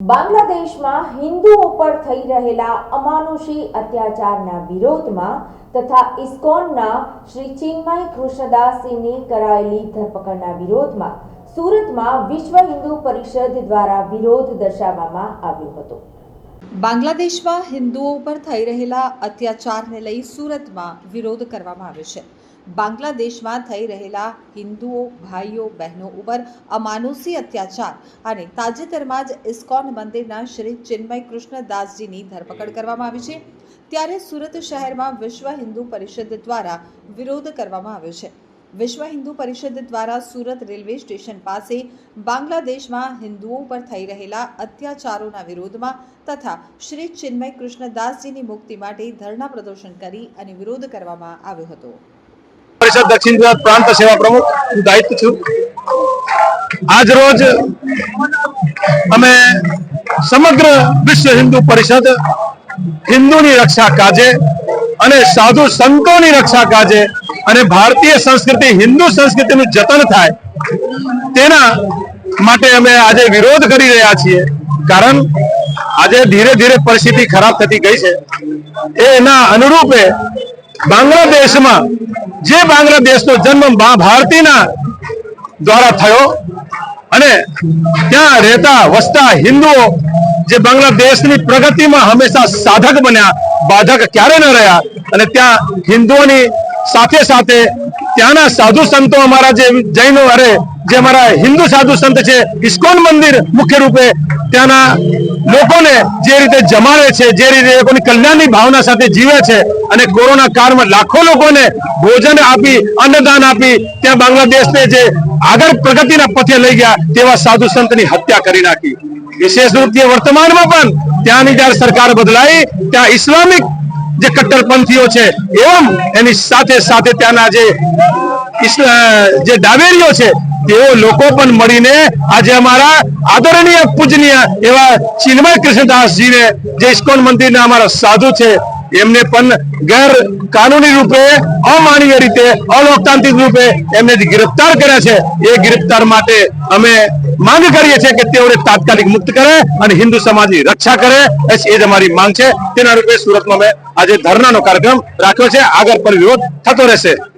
બાંગ્લાદેશમાં હિન્દુઓ પર થઈ રહેલા અમાનુષી અત્યાચારના વિરોધમાં તથા ઇસ્કોનના શ્રી ચિન્મય કૃષ્ણદાસજીની કરાયેલી ધરપકડના વિરોધમાં સુરતમાં વિશ્વ હિન્દુ પરિષદ દ્વારા વિરોધ દર્શાવવામાં આવ્યો હતો. બાંગ્લાદેશમાં હિન્દુઓ પર થઈ રહેલા અત્યાચારને લઈ સુરતમાં વિરોધ કરવામાં આવ્યો છે. બાંગ્લાદેશમાં થઈ રહેલા હિન્દુઓ, ભાઈઓ, બહેનો ઉપર અમાનુષી અત્યાચાર અને તાજેતરમાં જ ઇસ્કોન મંદિરના શ્રી ચિન્મય કૃષ્ણદાસજીની ધરપકડ કરવામાં આવી છે. ત્યારે સુરત શહેરમાં વિશ્વ હિન્દુ પરિષદ દ્વારા વિરોધ કરવામાં આવ્યો છે. વિશ્વ હિન્દુ પરિષદ દ્વારા સુરત રેલવે સ્ટેશન પાસે બાંગ્લાદેશમાં હિન્દુઓ પર થઈ રહેલા અત્યાચારોના વિરોધમાં તથા શ્રી ચિન્મય કૃષ્ણદાસજીની મુક્તિ માટે ધરણા પ્રદર્શન કરી અને વિરોધ કરવામાં આવ્યો હતો. પરિષદ દક્ષિણ ગુજરાત પ્રાંત સેવા પ્રમુખ હું દાયિત્વ છું. આજ રોજ અમે સમગ્ર વિશ્વ હિન્દુ પરિષદ હિન્દુની રક્ષા કાજે અને સાધુ સંતોની રક્ષા કાજે અને ભારતીય સંસ્કૃતિ, હિન્દુ સંસ્કૃતિનું જતન થાય તેના માટે અમે આજે વિરોધ કરી રહ્યા છીએ. કારણ આજે ધીરે ધીરે પરિસ્થિતિ ખરાબ થતી ગઈ છે. એના અનુરૂપે બાંગ્લાદેશમાં જે બાંગ્લાદેશનો જન્મ ભારતીના દ્વારા થયો અને ત્યાં રહેતા વસતા હિન્દુઓ જે બાંગ્લાદેશની પ્રગતિમાં હંમેશા સાધક બન્યા, બાધક ક્યારે ન રહ્યા અને ત્યાં હિન્દુઓની સાથે સાથે ત્યાંના સાધુ સંતો અમારા જે જૈનો અરે, જે અમારા હિન્દુ સાધુ સંત છે, ઇસ્કોન મંદિર મુખ્ય રૂપે ત્યાંના લોકોને જે રીતે જમાડે છે, જે રીતે લોકોની કલ્યાણની ભાવના સાથે જીવે છે અને કોરોના કાળમાં લાખો લોકોને ભોજન આપી, અન્નદાન આપી, ત્યાં બાંગ્લાદેશને જે આગળ પ્રગતિના પથે લઈ ગયા તેવા સાધુ સંતની હત્યા કરી નાખી. વિશેષ રૂપથી વર્તમાનમાં પણ ત્યાંની જ્યારે સરકાર બદલાઈ, ત્યાં ઇસ્લામિક જે કટ્ટરપંથીઓ છે, એમ એની સાથે સાથે ત્યાંના જે જે ડાબેરીઓ છે, તેઓ લોકો પણ મળીને આજે અમારા આદરણીય પૂજનીય એવા ચિન્મય કૃષ્ણદાસજીને જે ઇસ્કોન મંદિરના અમારા સાધુ છે એમને પણ ગેર કાનૂની રૂપે, અમાનવીય રીતે, અલોકતાંત્રિક રૂપે એમને ગિરફ્તાર કર્યા છે. એ ગિરફ્તાર માટે અમે માંગ કરીએ છીએ કે તેઓને તાત્કાલિક મુક્ત કરે અને હિન્દુ સમાજની રક્ષા કરે. એ જ અમારી માંગ છે. તેના રૂપે સુરતમાં અમે આજે ધરણાનો કાર્યક્રમ રાખ્યો છે. આગળ પર વિરોધ થતો રહેશે.